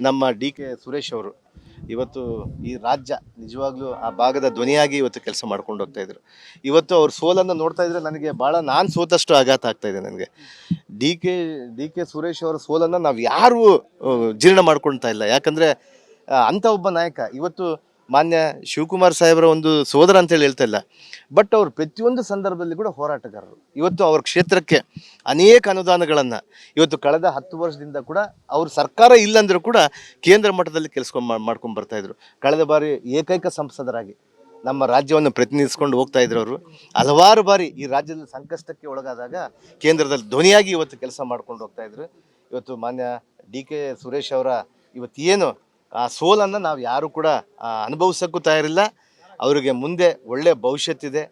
ನಮ್ಮ D K Suresh ಅವರು ಇವತ್ತು ಈ ರಾಜ್ಯ ನಿಜವಾಗ್ಲೂ ಆ ಭಾಗದ ಧ್ವನಿಯಾಗಿ ಇವತ್ತು ಕೆಲಸ ಮಾಡ್ಕೊಂಡು ಹೋಗ್ತಾ ಇದ್ರು. ಇವತ್ತು ಅವ್ರ ಸೋಲನ್ನು ನೋಡ್ತಾ ಇದ್ರೆ ನನಗೆ ಭಾಳ ನಾನು ಸೋತಷ್ಟು ಆಘಾತ ಆಗ್ತಾ ಇದೆ ನನಗೆ. D K D K Suresh ಅವರ ಸೋಲನ್ನು ನಾವು ಯಾರೂ ಜೀರ್ಣ ಮಾಡ್ಕೊಳ್ತಾ ಇಲ್ಲ. ಯಾಕಂದ್ರೆ ಅಂಥ ಒಬ್ಬ ನಾಯಕ. ಇವತ್ತು ಮಾನ್ಯ ಶಿವಕುಮಾರ್ ಸಾಹೇಬರ ಒಂದು ಸೋದರ ಅಂತೇಳಿ ಹೇಳ್ತಾ ಇಲ್ಲ. ಬಟ್ ಅವರು ಪ್ರತಿಯೊಂದು ಸಂದರ್ಭದಲ್ಲಿ ಕೂಡ ಹೋರಾಟಗಾರರು. ಇವತ್ತು ಅವ್ರ ಕ್ಷೇತ್ರಕ್ಕೆ ಅನೇಕ ಅನುದಾನಗಳನ್ನು ಇವತ್ತು ಕಳೆದ ಹತ್ತು ವರ್ಷದಿಂದ ಕೂಡ ಅವರು ಸರ್ಕಾರ ಇಲ್ಲಂದರೂ ಕೂಡ ಕೇಂದ್ರ ಮಟ್ಟದಲ್ಲಿ ಕೆಲಸ ಮಾಡ್ಕೊಂಡು ಬರ್ತಾಯಿದ್ರು ಕಳೆದ ಬಾರಿ ಏಕೈಕ ಸಂಸದರಾಗಿ ನಮ್ಮ ರಾಜ್ಯವನ್ನು ಪ್ರತಿನಿಧಿಸ್ಕೊಂಡು ಹೋಗ್ತಾ ಇದ್ರು ಅವರು. ಹಲವಾರು ಬಾರಿ ಈ ರಾಜ್ಯದ ಸಂಕಷ್ಟಕ್ಕೆ ಒಳಗಾದಾಗ ಕೇಂದ್ರದಲ್ಲಿ ಧ್ವನಿಯಾಗಿ ಇವತ್ತು ಕೆಲಸ ಮಾಡ್ಕೊಂಡು ಹೋಗ್ತಾ ಇದ್ರು. ಇವತ್ತು ಮಾನ್ಯ ಡಿ ಕೆ ಸುರೇಶ್ ಅವರ ಇವತ್ತು ಏನು ಆ ಸೋಲನ್ನು ನಾವು ಯಾರು ಕೂಡ ಅನುಭವಿಸೋಕ್ಕೂ ತಯಾರಿಲ್ಲ. ಅವರಿಗೆ ಮುಂದೆ ಒಳ್ಳೆಯ ಭವಿಷ್ಯತ್ತಿದೆ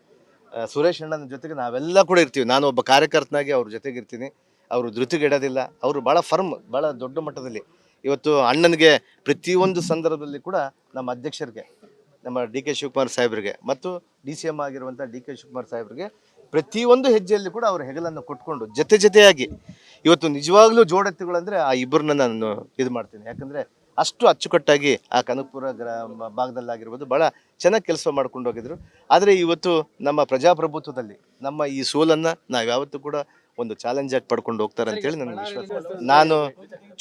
ಸುರೇಶ್ ಅಣ್ಣನ ಜೊತೆಗೆ ನಾವೆಲ್ಲ ಕೂಡ ಇರ್ತೀವಿ. ನಾನು ಒಬ್ಬ ಕಾರ್ಯಕರ್ತನಾಗಿ ಅವ್ರ ಜೊತೆಗೆ ಇರ್ತೀನಿ. ಅವರು ಧೃತಿಗೆಡೋದಿಲ್ಲ. ಅವರು ಭಾಳ ಫರ್ಮ್ ಭಾಳ ದೊಡ್ಡ ಮಟ್ಟದಲ್ಲಿ. ಇವತ್ತು ಅಣ್ಣನಿಗೆ ಪ್ರತಿಯೊಂದು ಸಂದರ್ಭದಲ್ಲಿ ಕೂಡ ನಮ್ಮ ಅಧ್ಯಕ್ಷರಿಗೆ, ನಮ್ಮ ಡಿ ಕೆ ಶಿವಕುಮಾರ್ ಸಾಹೇಬ್ರಿಗೆ ಮತ್ತು ಡಿ ಸಿ ಎಂ ಆಗಿರುವಂಥ ಡಿ ಕೆ ಶಿವಕುಮಾರ್ ಸಾಹೇಬ್ರಿಗೆ ಪ್ರತಿಯೊಂದು ಹೆಜ್ಜೆಯಲ್ಲಿ ಕೂಡ ಅವರು ಹೆಗಲನ್ನು ಕೊಟ್ಕೊಂಡು ಜೊತೆ ಜೊತೆಯಾಗಿ ಇವತ್ತು ನಿಜವಾಗ್ಲೂ ಜೋಡೆತ್ತುಗಳಂದರೆ ಆ ಇಬ್ಬರನ್ನ ನಾನು ಇದು ಮಾಡ್ತೀನಿ. ಯಾಕಂದ್ರೆ ಅಷ್ಟು ಅಚ್ಚುಕಟ್ಟಾಗಿ ಆ ಕನಕಪುರ ಗ್ರಾಮ ಭಾಗದಲ್ಲಾಗಿರ್ಬೋದು ಭಾಳ ಚೆನ್ನಾಗಿ ಕೆಲಸ ಮಾಡ್ಕೊಂಡು ಹೋಗಿದ್ರು. ಆದರೆ ಇವತ್ತು ನಮ್ಮ ಪ್ರಜಾಪ್ರಭುತ್ವದಲ್ಲಿ, ನಮ್ಮ ಈ ಸೋಲನ್ನು ನಾವು ಯಾವತ್ತೂ ಕೂಡ ಒಂದು ಚಾಲೆಂಜ್ ಆಗಿ ಪಡ್ಕೊಂಡು ಹೋಗ್ತಾರೆ ಅಂತೇಳಿ ನನ್ನ ವಿಶ್ವಾಸ. ನಾನು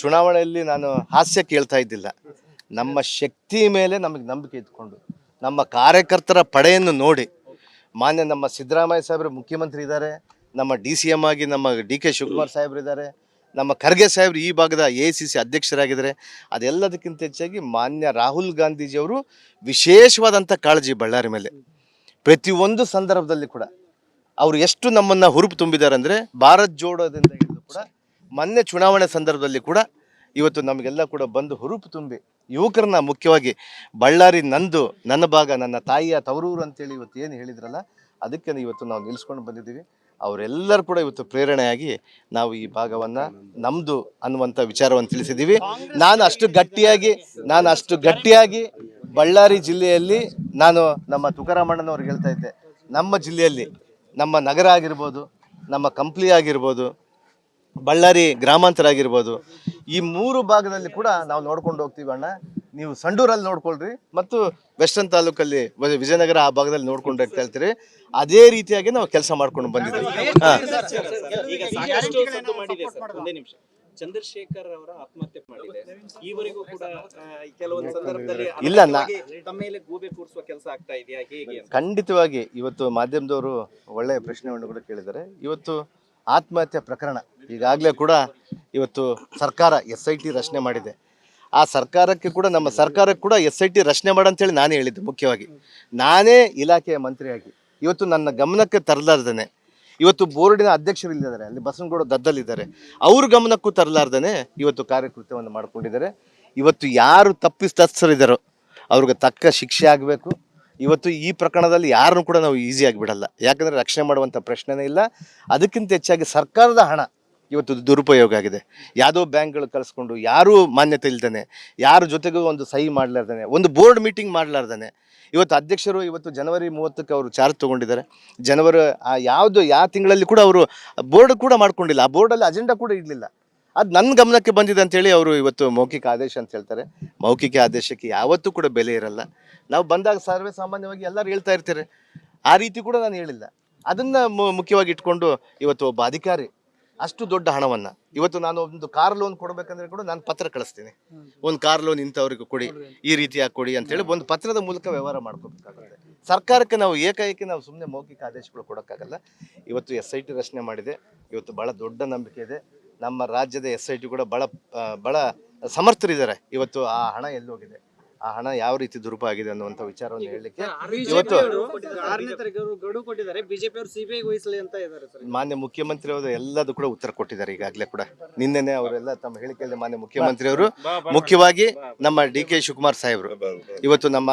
ಚುನಾವಣೆಯಲ್ಲಿ ನಾನು ಹಾಸ್ಯ ಕೇಳ್ತಾ ಇದ್ದಿಲ್ಲ. ನಮ್ಮ ಶಕ್ತಿ ಮೇಲೆ ನಮಗೆ ನಂಬಿಕೆ ಇಟ್ಕೊಂಡು, ನಮ್ಮ ಕಾರ್ಯಕರ್ತರ ಪಡೆಯನ್ನು ನೋಡಿ, ಮಾನ್ಯ ನಮ್ಮ ಸಿದ್ದರಾಮಯ್ಯ ಸಾಹೇಬರು ಮುಖ್ಯಮಂತ್ರಿ ಇದ್ದಾರೆ, ನಮ್ಮ ಡಿ ಸಿ ಎಂ ಆಗಿ ನಮ್ಮ ಡಿ ಕೆ ಶಿವಕುಮಾರ್ ಸಾಹೇಬ್ರು ಇದ್ದಾರೆ ನಮ್ಮ ಖರ್ಗೆ ಸಾಹೇಬ್ರು ಈ ಭಾಗದ ಎ ಸಿ ಸಿ ಅಧ್ಯಕ್ಷರಾಗಿದ್ದಾರೆ. ಅದೆಲ್ಲದಕ್ಕಿಂತ ಹೆಚ್ಚಾಗಿ ಮಾನ್ಯ ರಾಹುಲ್ ಗಾಂಧೀಜಿಯವರು ವಿಶೇಷವಾದಂಥ ಕಾಳಜಿ ಬಳ್ಳಾರಿ ಮೇಲೆ. ಪ್ರತಿಯೊಂದು ಸಂದರ್ಭದಲ್ಲಿ ಕೂಡ ಅವರು ಎಷ್ಟು ನಮ್ಮನ್ನು ಹುರುಪು ತುಂಬಿದ್ದಾರೆ ಅಂದರೆ ಭಾರತ್ ಜೋಡೋದಿಂದ ಕೂಡ ಮೊನ್ನೆ ಚುನಾವಣೆ ಸಂದರ್ಭದಲ್ಲಿ ಕೂಡ ಇವತ್ತು ನಮಗೆಲ್ಲ ಕೂಡ ಬಂದು ಹುರುಪು ತುಂಬಿ ಯುವಕರನ್ನ ಮುಖ್ಯವಾಗಿ ಬಳ್ಳಾರಿ ನಂದು, ನನ್ನ ಭಾಗ, ನನ್ನ ತಾಯಿಯ ತವರೂರು ಅಂತೇಳಿ ಇವತ್ತು ಏನು ಹೇಳಿದ್ರಲ್ಲ, ಅದಕ್ಕೆ ಇವತ್ತು ನಾವು ನಿಲ್ಲಿಸ್ಕೊಂಡು ಬಂದಿದ್ದೀವಿ. ಅವರೆಲ್ಲರೂ ಕೂಡ ಇವತ್ತು ಪ್ರೇರಣೆಯಾಗಿ ನಾವು ಈ ಭಾಗವನ್ನು ನಮ್ಮದು ಅನ್ನುವಂಥ ವಿಚಾರವನ್ನು ತಿಳಿಸಿದ್ದೀವಿ. ನಾನು ಅಷ್ಟು ಗಟ್ಟಿಯಾಗಿ, ನಾನು ಅಷ್ಟು ಗಟ್ಟಿಯಾಗಿ ಬಳ್ಳಾರಿ ಜಿಲ್ಲೆಯಲ್ಲಿ ನಾನು ನಮ್ಮ ತುಕಾರಾಮಣ್ಣನವ್ರಿಗೆ ಹೇಳ್ತಾ ಇದ್ದೆ. ನಮ್ಮ ಜಿಲ್ಲೆಯಲ್ಲಿ ನಮ್ಮ ನಗರ ಆಗಿರ್ಬೋದು, ನಮ್ಮ ಕಂಪ್ಲಿ ಆಗಿರ್ಬೋದು, ಬಳ್ಳಾರಿ ಗ್ರಾಮಾಂತರ ಆಗಿರ್ಬೋದು, ಈ ಮೂರು ಭಾಗದಲ್ಲಿ ಕೂಡ ನಾವು ನೋಡ್ಕೊಂಡು ಹೋಗ್ತೀವಿ ಅಣ್ಣ. ನೀವು ಸಂಡೂರಲ್ಲಿ ನೋಡ್ಕೊಳ್ರಿ. ಮತ್ತು ವೆಸ್ಟರ್ನ್ ತಾಲೂಕಲ್ಲಿ ವಿಜಯನಗರ ಆ ಭಾಗದಲ್ಲಿ ನೋಡ್ಕೊಂಡು ಹೋಗ್ತಾ ಹೇಳ್ತೀರಿ ಅದೇ ರೀತಿಯಾಗಿ ನಾವು ಕೆಲಸ ಮಾಡ್ಕೊಂಡು ಬಂದಿದ್ದೀವಿ. ಚಂದ್ರಶೇಖರ್ ಅವರ ಆತ್ಮಹತ್ಯೆ ಮಾಡಿದೆ. ಈವರೆಗೂ ಕೂಡ ಕೆಲವೊಂದು ಸಂದರ್ಭದಲ್ಲಿ ಇಲ್ಲ, ನಾ- ಅನಗತ್ಯವಾಗಿ ತಮ್ಮ ಮೇಲೆ ಗೂಬೆ ಕೂರಿಸುವ ಕೆಲಸ ಆಗ್ತಾ ಇದೆಯಾ? ಹೇಗೆ ಖಂಡಿತವಾಗಿ ಇವತ್ತು ಮಾಧ್ಯಮದವರು ಒಳ್ಳೆಯ ಪ್ರಶ್ನೆಗಳನ್ನು ಕೂಡ ಕೇಳಿದ್ದಾರೆ. ಇವತ್ತು ಆತ್ಮಹತ್ಯೆ ಪ್ರಕರಣ ಈಗಾಗಲೇ ಕೂಡ ಇವತ್ತು ಸರ್ಕಾರ ಎಸ್ ಐ ಟಿ ರಚನೆ ಮಾಡಿದೆ. ಆ ಸರ್ಕಾರಕ್ಕೆ ಕೂಡ, ನಮ್ಮ ಸರ್ಕಾರಕ್ಕೆ ಕೂಡ ಎಸ್ ಐ ಟಿ ರಚನೆ ಮಾಡಂತೇಳಿ ನಾನೇ ಹೇಳಿದ್ದು ಮುಖ್ಯವಾಗಿ. ನಾನೇ ಇಲಾಖೆಯ ಮಂತ್ರಿಯಾಗಿ. ಇವತ್ತು ನನ್ನ ಗಮನಕ್ಕೆ ತರಲಾರ್ದೇನೆ. ಇವತ್ತು ಬೋರ್ಡಿನ ಅಧ್ಯಕ್ಷರು ಇಲ್ಲಿದ್ದಾರೆ. ಅಲ್ಲಿ ಬಸವನಗೌಡ ದದ್ದಲ್ಲಿದ್ದಾರೆ. ಅವ್ರ ಗಮನಕ್ಕೂ ತರಲಾರ್ದೇನೆ ಇವತ್ತು ಕಾರ್ಯಕೃತ್ಯವನ್ನು ಮಾಡಿಕೊಂಡಿದ್ದಾರೆ. ಇವತ್ತು ಯಾರು ತಪ್ಪಿಸ್ತಸ್ಥರಿದ್ದಾರೋ ಅವ್ರಿಗೆ ತಕ್ಕ ಶಿಕ್ಷೆ ಆಗಬೇಕು. ಇವತ್ತು ಈ ಪ್ರಕರಣದಲ್ಲಿ ಯಾರನ್ನು ಕೂಡ ನಾವು ಈಸಿಯಾಗಿ ಬಿಡಲ್ಲ. ಯಾಕಂದರೆ ರಕ್ಷಣೆ ಮಾಡುವಂಥ ಪ್ರಶ್ನೆನೇ ಇಲ್ಲ. ಅದಕ್ಕಿಂತ ಹೆಚ್ಚಾಗಿ ಸರ್ಕಾರದ ಹಣ ಇವತ್ತು ದುರುಪಯೋಗ ಆಗಿದೆ. ಯಾವುದೋ ಬ್ಯಾಂಕ್ಗಳು ಕಳಿಸ್ಕೊಂಡು ಯಾರೂ ಮಾನ್ಯತೆ ಇಲ್ದಾನೆ, ಯಾರ ಜೊತೆಗೂ ಒಂದು ಸಹಿ ಮಾಡಲಾರ್ದಾನೆ, ಒಂದು ಬೋರ್ಡ್ ಮೀಟಿಂಗ್ ಮಾಡಲಾರ್ದಾನೆ. ಇವತ್ತು ಅಧ್ಯಕ್ಷರು ಇವತ್ತು ಜನವರಿ ಮೂವತ್ತಕ್ಕೆ ಅವರು ಚಾರ್ಜ್ ತೊಗೊಂಡಿದ್ದಾರೆ. ಜನವರಿ, ಆ ಯಾವುದು ಯಾವ ತಿಂಗಳಲ್ಲಿ ಕೂಡ ಅವರು ಬೋರ್ಡ್ ಕೂಡ ಮಾಡ್ಕೊಂಡಿಲ್ಲ. ಆ ಬೋರ್ಡಲ್ಲಿ ಅಜೆಂಡಾ ಕೂಡ ಇರಲಿಲ್ಲ. ಅದು ನನ್ನ ಗಮನಕ್ಕೆ ಬಂದಿದೆ ಅಂತೇಳಿ ಅವರು ಇವತ್ತು ಮೌಖಿಕ ಆದೇಶ ಅಂತ ಹೇಳ್ತಾರೆ. ಮೌಖಿಕ ಆದೇಶಕ್ಕೆ ಯಾವತ್ತೂ ಕೂಡ ಬೆಲೆ ಇರಲ್ಲ. ನಾವು ಬಂದಾಗ ಸರ್ವೇ ಸಾಮಾನ್ಯವಾಗಿ ಎಲ್ಲರೂ ಹೇಳ್ತಾ ಇರ್ತಾರೆ. ಆ ರೀತಿ ಕೂಡ ನಾನು ಹೇಳಿಲ್ಲ. ಅದನ್ನು ಮುಖ್ಯವಾಗಿ ಇಟ್ಕೊಂಡು ಇವತ್ತು ಒಬ್ಬ ಅಧಿಕಾರಿ ಅಷ್ಟು ದೊಡ್ಡ ಹಣವನ್ನು. ಇವತ್ತು ನಾನು ಒಂದು ಕಾರ್ ಲೋನ್ ಕೊಡಬೇಕಂದ್ರೆ ಕೂಡ ನಾನು ಪತ್ರ ಕಳಿಸ್ತೀನಿ. ಒಂದು ಕಾರ್ ಲೋನ್ ಇಂಥವ್ರಿಗೆ ಕೊಡಿ, ಈ ರೀತಿಯಾಗಿ ಕೊಡಿ ಅಂತೇಳಿ ಒಂದು ಪತ್ರದ ಮೂಲಕ ವ್ಯವಹಾರ ಮಾಡ್ಕೋಬೇಕಾಗುತ್ತೆ. ಸರ್ಕಾರಕ್ಕೆ ನಾವು ಏಕಾಏಕಿ ನಾವು ಸುಮ್ಮನೆ ಮೌಖಿಕ ಆದೇಶಗಳು ಕೊಡೋಕ್ಕಾಗಲ್ಲ. ಇವತ್ತು ಎಸ್ ಐ ಟಿ ರಚನೆ ಮಾಡಿದೆ. ಇವತ್ತು ಭಾಳ ದೊಡ್ಡ ನಂಬಿಕೆ ಇದೆ. ನಮ್ಮ ರಾಜ್ಯದ ಎಸ್ ಐ ಟಿ ಕೂಡ ಭಾಳ ಭಾಳ ಸಮರ್ಥರಿದ್ದಾರೆ. ಇವತ್ತು ಆ ಹಣ ಎಲ್ಲಿ ಹೋಗಿದೆ? ಆ ಹಣ ಯಾವ ರೀತಿ ದುರುಪ ಆಗಿದೆ ಅನ್ನುವಂಥ ವಿಚಾರವನ್ನು ಹೇಳಲಿಕ್ಕೆ ಇವತ್ತು ಆರನೇ ತಾರೀಕು ಗಡುವು ಕೊಟ್ಟಿದ್ದಾರೆ. ಬಿಜೆಪಿ ಅವರು ಸಿಬಿಐ ವಹಿಸಲಿ ಅಂತ ಇದ್ದಾರೆ ಸರ್. ಮಾನ್ಯ ಮುಖ್ಯಮಂತ್ರಿ ಅವರು ಎಲ್ಲದೂ ಕೂಡ ಉತ್ತರ ಕೊಟ್ಟಿದ್ದಾರೆ ಈಗಾಗಲೇ ಕೂಡ. ನಿನ್ನೆನೆ ಅವರೆಲ್ಲ ತಮ್ಮ ಹೇಳಿಕೆಯಲ್ಲಿ ಮಾನ್ಯ ಮುಖ್ಯಮಂತ್ರಿ ಅವರು ಮುಖ್ಯವಾಗಿ ನಮ್ಮ ಡಿ ಕೆ ಶಿವಕುಮಾರ್ ಸಾಹೇಬರು. ಇವತ್ತು ನಮ್ಮ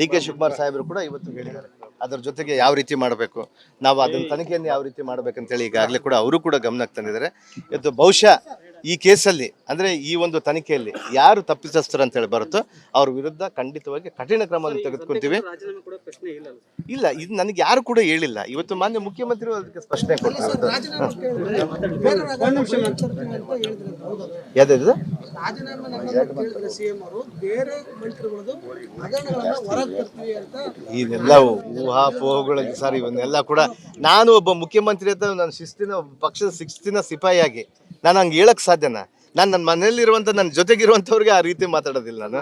ಡಿ ಕೆ ಶಿವಕುಮಾರ್ ಸಾಹೇಬರು ಕೂಡ ಇವತ್ತು ಹೇಳಿದ್ದಾರೆ. ಅದರ ಜೊತೆಗೆ ಯಾವ ರೀತಿ ಮಾಡಬೇಕು? ನಾವು ಅದನ್ನ ತನಿಖೆಯನ್ನು ಯಾವ ರೀತಿ ಮಾಡಬೇಕಂತೇಳಿ ಈಗಾಗಲೇ ಕೂಡ ಅವರು ಕೂಡ ಗಮನಕ್ಕೆ ತಂದಿದ್ದಾರೆ. ಇವತ್ತು ಬಹುಶಃ ಈ ಕೇಸಲ್ಲಿ ಅಂದ್ರೆ ಈ ಒಂದು ತನಿಖೆಯಲ್ಲಿ ಯಾರು ತಪ್ಪಿತಸ್ಥರು ಅಂತ ಹೇಳಿ ಬರುತ್ತೋ ಅವ್ರ ವಿರುದ್ಧ ಖಂಡಿತವಾಗಿ ಕಠಿಣ ಕ್ರಮವನ್ನು ತೆಗೆದುಕೊಳ್ತೀವಿ. ರಾಜೀನಾಮೆ ಕೊಡೋ ಪ್ರಶ್ನೆ ಇಲ್ಲ ಇಲ್ಲ ಇದು ನನಗೆ ಯಾರು ಕೂಡ ಹೇಳಿಲ್ಲ. ಇವತ್ತು ಮಾನ್ಯ ಮುಖ್ಯಮಂತ್ರಿ ಅದಕ್ಕೆ ಸ್ಪಷ್ಟನೆ ಕೊಡ್ತಾರೆ. ಯಾವ್ದು ಇದೆಲ್ಲ ಊಹಾ ಕೇಳಿದ್ರೆ ಸಿಎಂ ಅವರು ಬೇರೆ ಮಂತ್ರಿಗಳದು ಹಗರಣಗಳನ್ನ ಹೊರಗೆ ತರ್ತೀವಿ ಅಂತ ಇದೆಲ್ಲ ಊಹಾಪೋಹಗಳು ಸರ್ ಇವನ್ನೆಲ್ಲ ಕೂಡ ನಾನು ಒಬ್ಬ ಮುಖ್ಯಮಂತ್ರಿ ಅಂತ ನನ್ನ ಶಿಸ್ತಿನ ಪಕ್ಷದ ಶಿಸ್ತಿನ ಸಿಪಾಯಿಯಾಗಿ ನಾನು ಹಂಗೆ ಹೇಳಕ್ ಸಾಧ್ಯನಾ? ನಾನು ನನ್ನ ಮನೆಯಲ್ಲಿರುವಂತ ನನ್ನ ಜೊತೆಗಿರುವಂತವ್ರಿಗೆ ಆ ರೀತಿ ಮಾತಾಡೋದಿಲ್ಲ ನಾನು.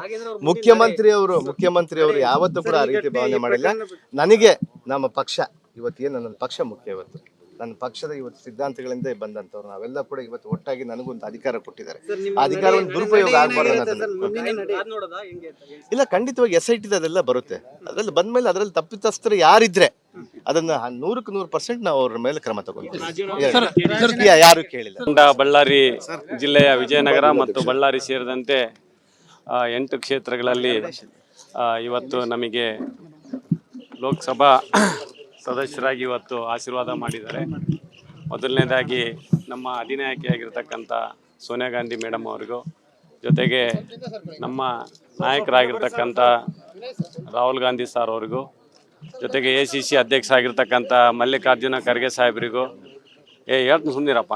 ಮುಖ್ಯಮಂತ್ರಿ ಅವರು ಮುಖ್ಯಮಂತ್ರಿ ಅವರು ಯಾವತ್ತೂ ಕೂಡ ಆ ರೀತಿ ಭಾವನೆ ಮಾಡಿಲ್ಲ. ನನಗೆ ನಮ್ಮ ಪಕ್ಷ ಇವತ್ತೇನು ನನ್ನ ಪಕ್ಷ ಮುಖ್ಯ ಇವತ್ತು? ನನ್ನ ಪಕ್ಷದ ಇವತ್ತು ಸಿದ್ಧಾಂತಗಳಿಂದ ಬಂದಂತವ್ರು ನಾವೆಲ್ಲ ಕೂಡ ಇವತ್ತು ಒಟ್ಟಾಗಿ ನನಗೊಂದು ಅಧಿಕಾರ ಕೊಟ್ಟಿದ್ದಾರೆ. ಆ ಒಂದು ದುರುಪಯೋಗ ಆಗಬಾರ್ದು. ಇಲ್ಲ ಖಂಡಿತವಾಗಿ ಎಸ್ ಐ ಟಿ ಅದೆಲ್ಲ ಬರುತ್ತೆ. ಅದ್ರಲ್ಲಿ ಬಂದ್ಮೇಲೆ ಅದರಲ್ಲಿ ತಪ್ಪಿತಸ್ಥರು ಯಾರಿದ್ರೆ ಅದನ್ನ ನೂರಕ್ಕೆ ನೂರು ಪರ್ಸೆಂಟ್ ನಾವು ಅವ್ರ ಮೇಲೆ ಕ್ರಮ ತಗೊಂಡಿದ್ದೀವಿ. ಯಾರು ಕೇಳಿಲ್ಲ? ಬಳ್ಳಾರಿ ಜಿಲ್ಲೆಯ ವಿಜಯನಗರ ಮತ್ತು ಬಳ್ಳಾರಿ ಸೇರಿದಂತೆ ಎಂಟು ಕ್ಷೇತ್ರಗಳಲ್ಲಿ ಇವತ್ತು ನಮಗೆ ಲೋಕಸಭಾ ಸದಸ್ಯರಾಗಿ ಇವತ್ತು ಆಶೀರ್ವಾದ ಮಾಡಿದ್ದಾರೆ. ಮೊದಲನೇದಾಗಿ ನಮ್ಮ ಅಧಿನಾಯಕಿಯಾಗಿರ್ತಕ್ಕಂಥ ಸೋನಿಯಾ ಗಾಂಧಿ ಮೇಡಮ್ ಅವರಿಗೂ ಜೊತೆಗೆ ನಮ್ಮ ನಾಯಕರಾಗಿರ್ತಕ್ಕಂಥ ರಾಹುಲ್ ಗಾಂಧಿ ಸರ್ ಅವರಿಗೂ ಜೊತೆಗೆ ಎ ಸಿ ಸಿ ಅಧ್ಯಕ್ಷ ಆಗಿರ್ತಕ್ಕಂಥ ಮಲ್ಲಿಕಾರ್ಜುನ ಖರ್ಗೆ ಸಾಹೇಬರಿಗೂ ಏ ಹೇಳ್ತೀನಿ ಸುಂದಿರಪ್ಪ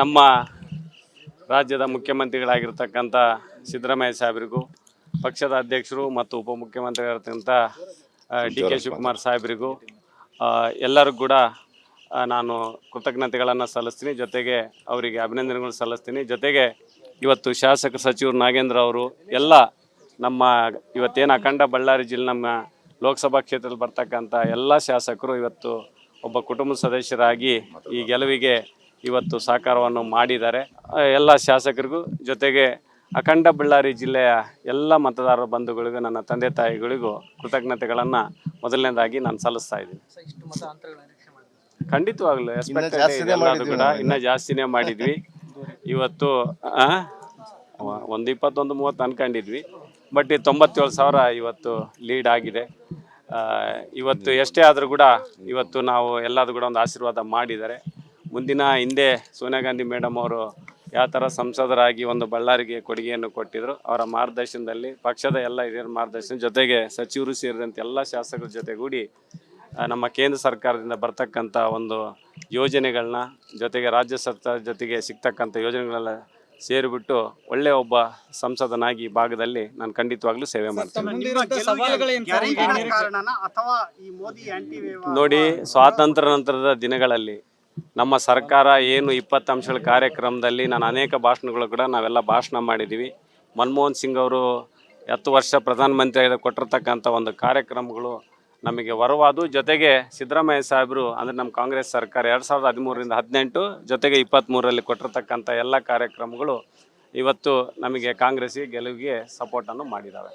ನಮ್ಮ ರಾಜ್ಯದ ಮುಖ್ಯಮಂತ್ರಿಗಳಾಗಿರ್ತಕ್ಕಂಥ ಸಿದ್ದರಾಮಯ್ಯ ಸಾಹೇಬರಿಗೂ ಪಕ್ಷದ ಅಧ್ಯಕ್ಷರು ಮತ್ತು ಉಪಮುಖ್ಯಮಂತ್ರಿಗಳಿರ್ತಕ್ಕಂಥ ಡಿ ಕೆ ಶಿವಕುಮಾರ್ ಸಾಹೇಬರಿಗೂ ಎಲ್ಲರಿಗೂ ಕೂಡ ನಾನು ಕೃತಜ್ಞತೆಗಳನ್ನು ಸಲ್ಲಿಸ್ತೀನಿ. ಜೊತೆಗೆ ಅವರಿಗೆ ಅಭಿನಂದನೆಗಳು ಸಲ್ಲಿಸ್ತೀನಿ. ಜೊತೆಗೆ ಇವತ್ತು ಶಾಸಕ ಸಚಿವರು ನಾಗೇಂದ್ರ ಅವರು ಎಲ್ಲ ನಮ್ಮ ಇವತ್ತೇನು ಅಖಂಡ ಬಳ್ಳಾರಿ ಜಿಲ್ಲೆ ನಮ್ಮ ಲೋಕಸಭಾ ಕ್ಷೇತ್ರದಲ್ಲಿ ಬರ್ತಕ್ಕಂಥ ಎಲ್ಲ ಶಾಸಕರು ಇವತ್ತು ಒಬ್ಬ ಕುಟುಂಬ ಸದಸ್ಯರಾಗಿ ಈ ಗೆಲುವಿಗೆ ಇವತ್ತು ಸಹಕಾರವನ್ನು ಮಾಡಿದ್ದಾರೆ. ಎಲ್ಲ ಶಾಸಕರಿಗೂ ಜೊತೆಗೆ ಅಖಂಡ ಬಳ್ಳಾರಿ ಜಿಲ್ಲೆಯ ಎಲ್ಲ ಮತದಾರರ ಬಂಧುಗಳಿಗೂ ನನ್ನ ತಂದೆ ತಾಯಿಗಳಿಗೂ ಕೃತಜ್ಞತೆಗಳನ್ನು ಮೊದಲನೇದಾಗಿ ನಾನು ಸಲ್ಲಿಸ್ತಾ ಇದ್ದೀನಿ. ಖಂಡಿತವಾಗ್ಲೂ ಮಾಡಿದ್ವಿ ಕೂಡ. ಇನ್ನೂ ಜಾಸ್ತಿನೇ ಮಾಡಿದ್ವಿ. ಇವತ್ತು ಒಂದು ಇಪ್ಪತ್ತೊಂದು ಮೂವತ್ತು ಅನ್ಕೊಂಡಿದ್ವಿ. ಬಟ್ ಈ ತೊಂಬತ್ತೇಳು ಸಾವಿರ ಇವತ್ತು ಲೀಡ್ ಆಗಿದೆ. ಇವತ್ತು ಎಷ್ಟೇ ಆದರೂ ಕೂಡ ಇವತ್ತು ನಾವು ಎಲ್ಲದೂ ಕೂಡ ಒಂದು ಆಶೀರ್ವಾದ ಮಾಡಿದ್ದಾರೆ ಮುಂದಿನ ಹಿಂದೆ ಸೋನಿಯಾ ಗಾಂಧಿ ಮೇಡಮ್ ಅವರು ಯಾವ ಥರ ಸಂಸದರಾಗಿ ಒಂದು ಬಳ್ಳಾರಿಗೆ ಕೊಡುಗೆಯನ್ನು ಕೊಟ್ಟಿದ್ರು, ಅವರ ಮಾರ್ಗದರ್ಶನದಲ್ಲಿ ಪಕ್ಷದ ಎಲ್ಲ ಹಿರಿಯರ ಮಾರ್ಗದರ್ಶನ ಜೊತೆಗೆ ಸಚಿವರು ಸೇರಿದಂತೆ ಎಲ್ಲ ಶಾಸಕರ ಜೊತೆಗೂಡಿ ನಮ್ಮ ಕೇಂದ್ರ ಸರ್ಕಾರದಿಂದ ಬರ್ತಕ್ಕಂಥ ಒಂದು ಯೋಜನೆಗಳನ್ನ ಜೊತೆಗೆ ರಾಜ್ಯ ಸರ್ಕಾರ ಜೊತೆಗೆ ಸಿಗ್ತಕ್ಕಂಥ ಯೋಜನೆಗಳೆಲ್ಲ ಸೇರಿಬಿಟ್ಟು ಒಳ್ಳೆ ಒಬ್ಬ ಸಂಸದನಾಗಿ ಈ ಭಾಗದಲ್ಲಿ ನಾನು ಖಂಡಿತವಾಗ್ಲೂ ಸೇವೆ ಮಾಡ್ತೀನಿ. ಮುಂದಿರುವಂತ ಸವಾಲುಗಳೇನು ಕಾರಣನ ಅಥವಾ ಈ ಮೋದಿ ಆಂಟಿ ನೋಡಿ ಸ್ವಾತಂತ್ರ್ಯ ನಂತರದ ದಿನಗಳಲ್ಲಿ ನಮ್ಮ ಸರ್ಕಾರ ಏನು ಇಪ್ಪತ್ತು ಅಂಶಗಳ ಕಾರ್ಯಕ್ರಮದಲ್ಲಿ ನಾನು ಅನೇಕ ಭಾಷಣಗಳು ಕೂಡ ನಾವೆಲ್ಲ ಭಾಷಣ ಮಾಡಿದ್ದೀವಿ. ಮನಮೋಹನ್ ಸಿಂಗ್ ಅವರು ಹತ್ತು ವರ್ಷ ಪ್ರಧಾನಮಂತ್ರಿ ಕೊಟ್ಟಿರ್ತಕ್ಕಂಥ ಒಂದು ಕಾರ್ಯಕ್ರಮಗಳು ನಮಗೆ ವರವಾದು. ಜೊತೆಗೆ ಸಿದ್ದರಾಮಯ್ಯ ಸಾಹೇಬರು, ಅಂದರೆ ನಮ್ಮ ಕಾಂಗ್ರೆಸ್ ಸರ್ಕಾರ ಎರಡು ಸಾವಿರದ ಹದಿಮೂರರಿಂದ ಹದಿನೆಂಟು, ಜೊತೆಗೆ ಇಪ್ಪತ್ತ್ಮೂರರಲ್ಲಿ ಕೊಟ್ಟಿರ್ತಕ್ಕಂಥ ಎಲ್ಲ ಕಾರ್ಯಕ್ರಮಗಳು ಇವತ್ತು ನಮಗೆ ಕಾಂಗ್ರೆಸ್ಗೆ ಗೆಲುವಿಗೆ ಸಪೋರ್ಟನ್ನು ಮಾಡಿದ್ದಾವೆ.